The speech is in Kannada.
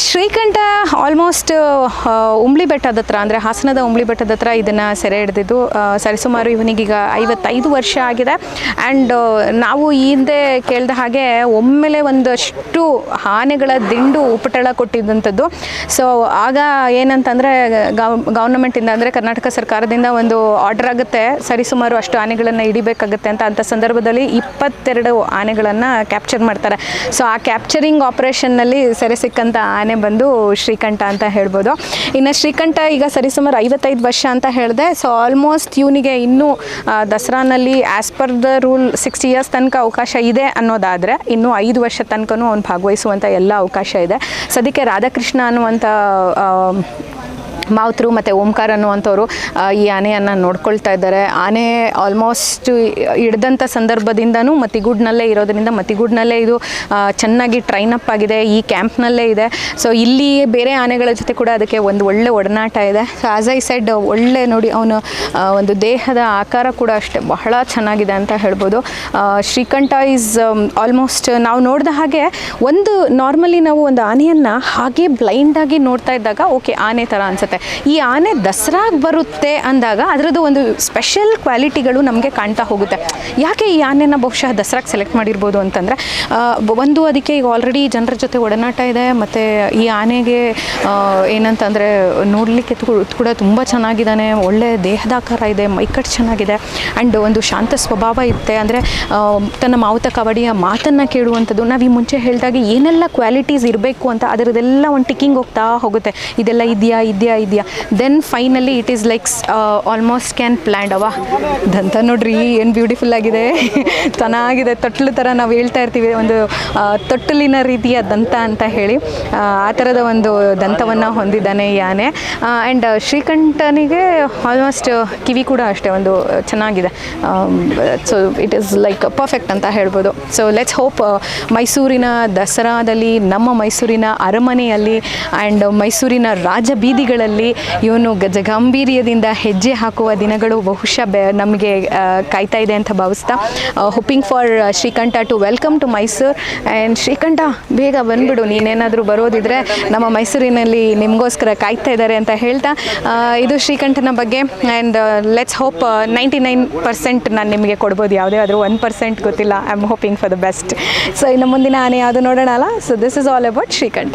ಶ್ರೀಕಂಠ ಆಲ್ಮೋಸ್ಟ್ ಉಂಬ್ಳಿ ಬೆಟ್ಟದ ಹತ್ರ ಅಂದರೆ ಹಾಸನದ ಉಂಬ್ಳಿ ಬೆಟ್ಟದ ಹತ್ರ ಇದನ್ನು ಸೆರೆ ಹಿಡಿದಿದ್ದು ಆ, ಸರಿಸುಮಾರು ಇವನಿಗೀಗ ಐವತ್ತೈದು ವರ್ಷ ಆಗಿದೆ. ಆ್ಯಂಡ್ ನಾವು ಈ ಹಿಂದೆ ಕೇಳಿದ ಹಾಗೆ ಒಮ್ಮೆಲೆ ಒಂದಷ್ಟು ಆನೆಗಳ ದಿಂಡು ಉಪಟಳ ಕೊಟ್ಟಿದ್ದಂಥದ್ದು. ಸೊ ಆಗ ಏನಂತಂದರೆ ಗವ್ ಗೌರ್ನಮೆಂಟಿಂದ ಅಂದರೆ ಕರ್ನಾಟಕ ಸರ್ಕಾರದಿಂದ ಒಂದು ಆರ್ಡರ್ ಆಗುತ್ತೆ. ಸರಿಸುಮಾರು ಅಷ್ಟು ಆನೆಗಳನ್ನು ಹಿಡಿಬೇಕಾಗುತ್ತೆ ಅಂತ ಅಂಥ ಸಂದರ್ಭದಲ್ಲಿ ಇಪ್ಪತ್ತೆರಡು ಆನೆಗಳನ್ನು ಕ್ಯಾಪ್ಚರ್ ಮಾಡ್ತಾರೆ. ಸೊ ಆ ಕ್ಯಾಪ್ಚರಿಂಗ್ ಆಪರೇಷನ್ನಲ್ಲಿ ಸೆರೆ ಸಿಕ್ಕಂಥ ಆನೆ ಬಂದು ಶ್ರೀಕಂಠ ಅಂತ ಹೇಳ್ಬೋದು. ಇನ್ನು ಶ್ರೀಕಂಠ ಈಗ ಸರಿಸುಮಾರು ಐವತ್ತೈದು ವರ್ಷ ಅಂತ ಹೇಳಿದೆ. ಸೊ ಆಲ್ಮೋಸ್ಟ್ ಇವನಿಗೆ ಇನ್ನೂ ದಸರಾನಲ್ಲಿ as per the rule sixty years ತನಕ ಅವಕಾಶ ಇದೆ ಅನ್ನೋದಾದರೆ, ಇನ್ನೂ ಐದು ವರ್ಷ ತನಕನೂ ಅವ್ನು ಭಾಗವಹಿಸುವಂಥ ಎಲ್ಲ ಅವಕಾಶ ಇದೆ. ಸದ್ಯಕ್ಕೆ ರಾಧಾಕೃಷ್ಣ ಅನ್ನುವಂಥ ಮಾವುತರು ಮತ್ತು ಓಂಕಾರ ಅನ್ನುವಂಥವ್ರು ಈ ಆನೆಯನ್ನು ನೋಡ್ಕೊಳ್ತಾ ಇದ್ದಾರೆ. ಆನೆ ಆಲ್ಮೋಸ್ಟ್ ಹಿಡ್ದಂಥ ಸಂದರ್ಭದಿಂದನೂ ಮತಿಗೂಡ್ನಲ್ಲೇ ಇರೋದರಿಂದ ಮತಿಗೂಡ್ನಲ್ಲೇ ಇದು ಚೆನ್ನಾಗಿ ಟ್ರೈನ್ ಅಪ್ ಆಗಿದೆ, ಈ ಕ್ಯಾಂಪ್ನಲ್ಲೇ ಇದೆ. ಸೊ ಇಲ್ಲಿ ಬೇರೆ ಆನೆಗಳ ಜೊತೆ ಕೂಡ ಅದಕ್ಕೆ ಒಂದು ಒಳ್ಳೆ ಒಡನಾಟ ಇದೆ. ಸೊ ಆಸ್ ಐ ಸೆಡ್ ಒಳ್ಳೆ ನೋಡಿ ಅವನು ಒಂದು ದೇಹದ ಆಕಾರ ಕೂಡ ಅಷ್ಟೇ ಬಹಳ ಚೆನ್ನಾಗಿದೆ ಅಂತ ಹೇಳ್ಬೋದು. ಶ್ರೀಕಂಠ ಈಸ್ ಆಲ್ಮೋಸ್ಟ್ ನಾವು ನೋಡಿದ ಹಾಗೆ ಒಂದು ನಾರ್ಮಲಿ ನಾವು ಒಂದು ಆನೆಯನ್ನು ಹಾಗೆ ಬ್ಲೈಂಡಾಗಿ ನೋಡ್ತಾ ಇದ್ದಾಗ ಓಕೆ ಆನೆ ಥರ ಅನಿಸುತ್ತೆ. ಈ ಆನೆ ದಸರಾಗೆ ಬರುತ್ತೆ ಅಂದಾಗ ಅದರದ್ದು ಒಂದು ಸ್ಪೆಷಲ್ ಕ್ವಾಲಿಟಿಗಳು ನಮಗೆ ಕಾಣ್ತಾ ಹೋಗುತ್ತೆ. ಯಾಕೆ ಈ ಆನೆನ ಬಹುಶಃ ದಸರಾಗೆ ಸೆಲೆಕ್ಟ್ ಮಾಡಿರ್ಬೋದು ಅಂತಂದರೆ ಒಂದು ಅದಕ್ಕೆ ಈಗ ಆಲ್ರೆಡಿ ಜನರ ಜೊತೆ ಒಡನಾಟ ಇದೆ, ಮತ್ತು ಈ ಆನೆಗೆ ಏನಂತಂದರೆ ನೋಡಲಿಕ್ಕೆ ಕೂಡ ತುಂಬ ಚೆನ್ನಾಗಿದ್ದಾನೆ, ಒಳ್ಳೆ ದೇಹದಾಕಾರ ಇದೆ ಮೈಕಟ್ಟು ಚೆನ್ನಾಗಿದೆ ಆ್ಯಂಡ್ ಒಂದು ಶಾಂತ ಸ್ವಭಾವ ಇರುತ್ತೆ. ಅಂದರೆ ತನ್ನ ಮಾವುತ ಕಬಡ್ಡಿಯ ಮಾತನ್ನು ಕೇಳುವಂಥದ್ದು, ನಾವು ಈ ಮುಂಚೆ ಹೇಳಿದಾಗ ಏನೆಲ್ಲ ಕ್ವಾಲಿಟೀಸ್ ಇರಬೇಕು ಅಂತ ಅದರದೆಲ್ಲ ಒಂದು ಟಿಕ್ಕಿಂಗ್ ಹೋಗ್ತಾ ಹೋಗುತ್ತೆ. ಇದೆಲ್ಲ ಇದೆಯಾ ಇದೆಯಾ ಇದೆಯಾ? Then finally it is likes almost can planned ಅವ ದಂತ ನೋಡ್ರಿ ಏನು ಬ್ಯೂಟಿಫುಲ್ ಆಗಿದೆ. ಚೆನ್ನಾಗಿದೆ ತೊಟ್ಲು ಥರ ನಾವು ಹೇಳ್ತಾ ಇರ್ತೀವಿ. ಒಂದು ತೊಟ್ಟಲಿನ ರೀತಿಯ ದಂತ ಅಂತ ಹೇಳಿ ಆ, ಥರದ ಒಂದು ದಂತವನ್ನು ಹೊಂದಿದ್ದಾನೆ ಯಾನೆ. ಆ್ಯಂಡ್ ಶ್ರೀಕಂಠನಿಗೆ ಆಲ್ಮೋಸ್ಟ್ ಕಿವಿ ಕೂಡ ಅಷ್ಟೇ ಒಂದು ಚೆನ್ನಾಗಿದೆ. So it is like perfect ಅಂತ ಹೇಳ್ಬೋದು. ಸೊ ಲೆಟ್ಸ್ ಹೋಪ್ ಮೈಸೂರಿನ ದಸರಾದಲ್ಲಿ ನಮ್ಮ ಮೈಸೂರಿನ ಅರಮನೆಯಲ್ಲಿ ಆ್ಯಂಡ್ ಮೈಸೂರಿನ ರಾಜಬೀದಿಗಳಲ್ಲಿ ಇವನು ಗಜಗಾಂಭೀರ್ಯದಿಂದ ಹೆಜ್ಜೆ ಹಾಕುವ ದಿನಗಳು ಬಹುಶಃ ಬೆ ನಮಗೆ ಕಾಯ್ತಾ ಇದೆ ಅಂತ ಭಾವಿಸ್ತಾ hoping for Srikantha to welcome to Mysuru and Srikantha, ಬೇಗ ಬಂದ್ಬಿಡು, ನೀನೇನಾದರೂ ಬರೋದಿದ್ರೆ ನಮ್ಮ ಮೈಸೂರಿನಲ್ಲಿ ನಿಮಗೋಸ್ಕರ ಕಾಯ್ತಾ ಇದ್ದಾರೆ ಅಂತ ಹೇಳ್ತಾ ಇದು ಶ್ರೀಕಂಠನ ಬಗ್ಗೆ. And let's hope ninety nine percent ನಾನು ನಿಮಗೆ ಕೊಡ್ಬೋದು, ಯಾವುದೇ ಆದರೂ ಒನ್ ಪರ್ಸೆಂಟ್ ಗೊತ್ತಿಲ್ಲ. I am hoping for the best so ಇನ್ನು ಮುಂದಿನ ಆನೆ ಯಾವುದು ನೋಡೋಣ ಅಲ್ಲ so this is all about Srikantha.